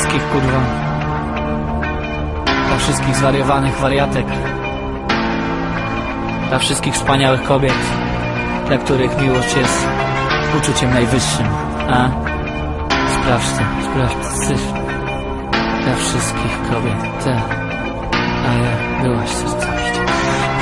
wszystkich kurwa Dla wszystkich zwariowanych wariatek Dla wszystkich wspaniałych kobiet Dla których miłość jest uczuciem najwyższym A? Sprawdź to, sprawdź to Syf. Dla wszystkich kobiet Te. A ja byłaś sercowiście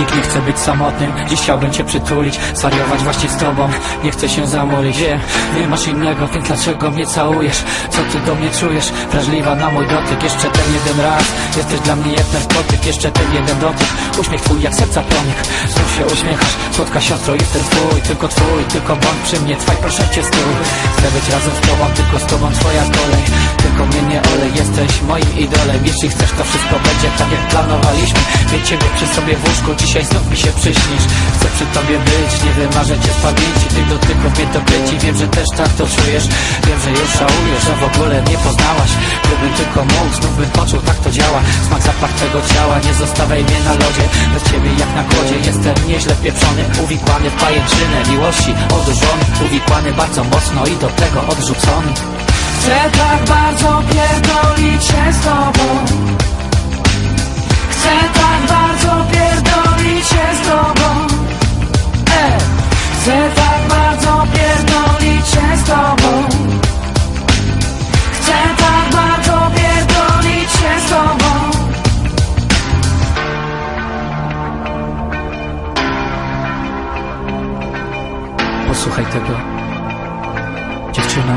Nikt nie chce być samotnym, dziś chciałbym cię przytulić Zwariować właśnie z tobą, nie chcę się zamolić Wiem, nie masz innego, więc dlaczego mnie całujesz? Co ty do mnie czujesz? Wrażliwa na mój dotyk, jeszcze ten jeden raz. Jesteś dla mnie jak narkotyk, jeszcze ten jeden dotyk. Uśmiech twój jak serca promyk, znów się uśmiechasz Słodka siostro, jestem twój, tylko twój Tylko bądź przy mnie, trwaj proszę cię stój. Chcę być razem z tobą, tylko z tobą twoja kolej. Tylko mnie nie olej, jesteś moim idolem. Jeśli chcesz to wszystko będzie tak jak planowaliśmy. Mieć ciebie przy sobie w łóżku, dzisiaj znów mi się przyśnisz. Chcę przy tobie być, nie wymarzę cię z pamięci. Tych dotyków mnie to kręci, wiem, że też tak to czujesz. Wiem, że już żałujesz, że w ogóle nie poznałaś. Gdybym tylko mógł, znów bym poczuł, tak to działa. Smak, zapach tego ciała, nie zostawiaj mnie na lodzie. Bez ciebie jak na kłodzie, jestem nieźle wpieprzony Uwikłany w pajęczynę miłości, odurzony Uwikłany bardzo mocno i do tego odrzucony. Chcę tak bardzo pierdolić się z Dziewczyno.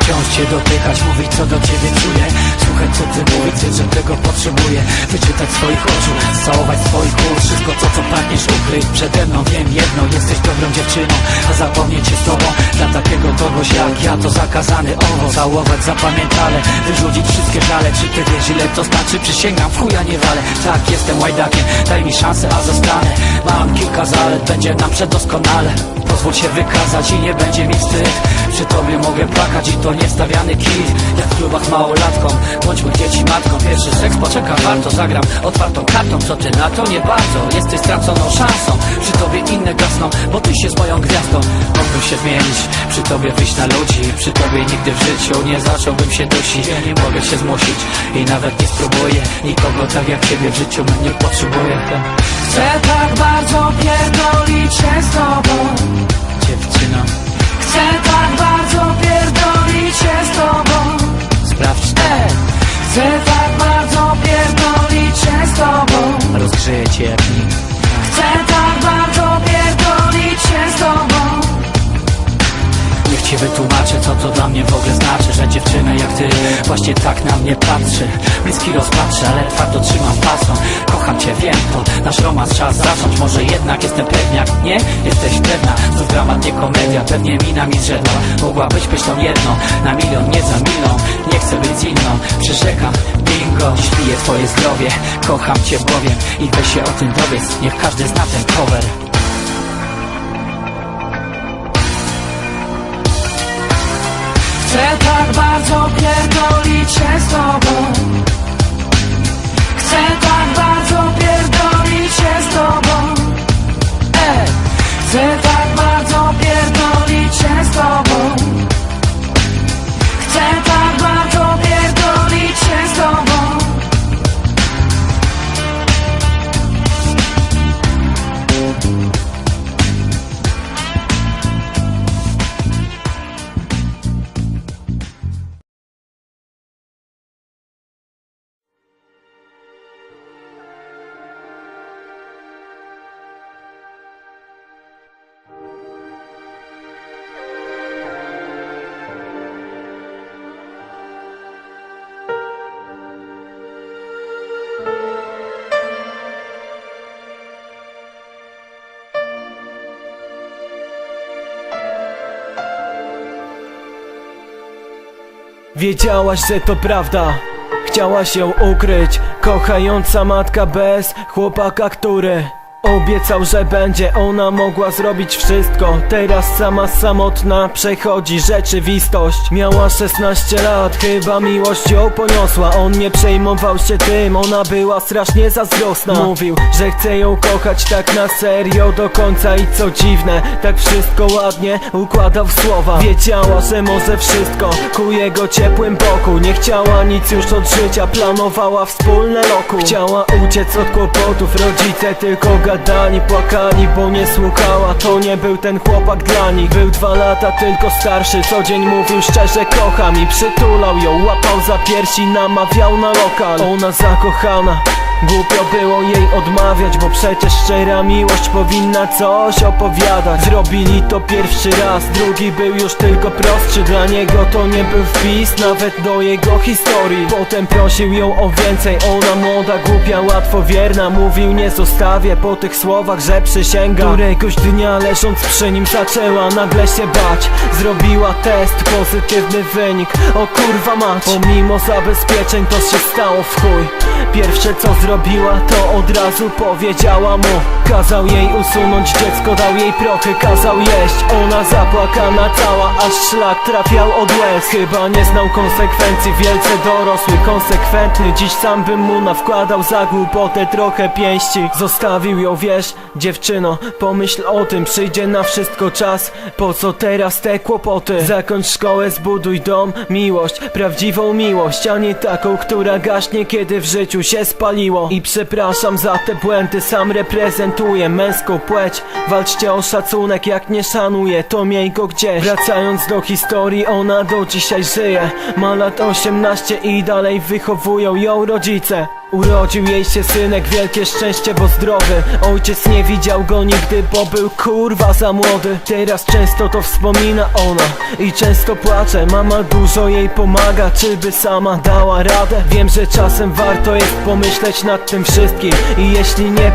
Wciąż cię dotykać, mówić co do ciebie czuję. Słuchaj co ty mówisz, że tego potrzebuję. Wyczytać swoich oczu, całować swoich ust. Wszystko to co pragniesz ukryć przede mną Wiem jedno, jesteś dobrą dziewczyną. A zapomnieć się z tobą Dla takiego kogoś jak ja to zakazany owoc Całować zapamiętale, wyrzucić wszystkie żale. Czy ty wiesz ile to znaczy? Przysięgam, w chuja nie walę. Tak, jestem łajdakiem, daj mi szansę, a zostanę. Mam kilka zalet, będzie nam przedoskonale Pozwól się wykazać i nie będzie mi wstyd. Przy tobie mogę płakać i to niestawiany kit Jak w klubach małolatkom, bądźmy dzieci matką. Pierwszy seks poczeka, warto zagram. Otwartą kartą Co ty na to? Nie bardzo, jesteś straconą szansą. Przy tobie inne gasną, bo ty się z moją gwiazdą. Mógłbym się zmienić, przy tobie wyjść na ludzi. Przy tobie nigdy w życiu nie zacząłbym się dusić. Ja nie mogę się zmusić i nawet nie spróbuję. Nikogo tak jak ciebie w życiu nie potrzebuję Chcę tak bardzo pierdolić się z tobą. Dziewczyno, Chcę tak bardzo pierdolić się z tobą. Sprawdź to. Chcę tak bardzo pierdolić się z tobą. Rozgrzeję cię wytłumaczę co to dla mnie w ogóle znaczy Że dziewczyna jak ty właśnie tak na mnie patrzy. Bliski rozpatrzę, ale twardo trzymam pasą. Kocham cię, wiem to, nasz romans czas zacząć. Może jednak jestem pewniak, nie? Jesteś pewna, znów dramat, nie komedia Pewnie mina mi zrzedła, mogłabyś być tą jedną Na milion, nie za milion, nie chcę być inną Przyrzekam, bingo, dziś piję twoje zdrowie Kocham cię bowiem i weź się o tym dowiedz. Niech każdy zna ten cover Chcę tak bardzo pierdolić się z tobą Wiedziałaś, że to prawda. Chciałaś ją ukryć. Kochająca matka bez chłopaka, który obiecał, że będzie. Ona mogła zrobić wszystko. Teraz sama samotna przechodzi rzeczywistość. Miała 16 lat, chyba miłość ją poniosła. On nie przejmował się tym, ona była strasznie zazdrosna. Mówił, że chce ją kochać tak na serio do końca I co dziwne, tak wszystko ładnie układał w słowa. Wiedziała, że może wszystko ku jego ciepłym boku. Nie chciała nic już od życia, planowała wspólne loku. Chciała uciec od kłopotów, rodzice tylko gadani, płakani Bo nie słuchała, to nie był ten chłopak dla nich. Był dwa lata tylko starszy, co dzień mówił szczerze kocham I przytulał ją, łapał za piersi, namawiał na lokal. Ona zakochana Głupio było jej odmawiać, bo przecież szczera miłość powinna coś opowiadać. Zrobili to pierwszy raz, drugi był już tylko prostszy. Dla niego to nie był wpis, nawet do jego historii. Potem prosił ją o więcej, ona młoda, głupia, łatwowierna Mówił nie zostawię po tych słowach, że przysięga. Któregoś dnia leżąc przy nim zaczęła nagle się bać. Zrobiła test, pozytywny wynik, o kurwa mać. Pomimo zabezpieczeń to się stało w chuj. Pierwsze co zrobiła to od razu powiedziała mu. Kazał jej usunąć dziecko, dał jej prochy, kazał jeść. Ona zapłakana cała, aż szlak trafiał od łez. Chyba nie znał konsekwencji, wielce dorosły, konsekwentny. Dziś sam bym mu nawkładał za głupotę trochę pięści. Zostawił ją, wiesz, dziewczyno, pomyśl o tym. Przyjdzie na wszystko czas, po co teraz te kłopoty? Zakończ szkołę, zbuduj dom, miłość, prawdziwą miłość A nie taką, która gaśnie, kiedy w życiu się spaliło I przepraszam za te błędy, sam reprezentuję męską płeć. Walczcie o szacunek, jak nie szanuję, to miej go gdzieś. Wracając do historii, ona do dzisiaj żyje. Ma lat 18 i dalej wychowują ją rodzice Urodził jej się synek, wielkie szczęście, bo zdrowy. Ojciec nie widział go nigdy, bo był kurwa za młody. Teraz często to wspomina ona i często płacze. Mama dużo jej pomaga, czy by sama dała radę? Wiem, że czasem warto jest pomyśleć nad tym wszystkim I jeśli nie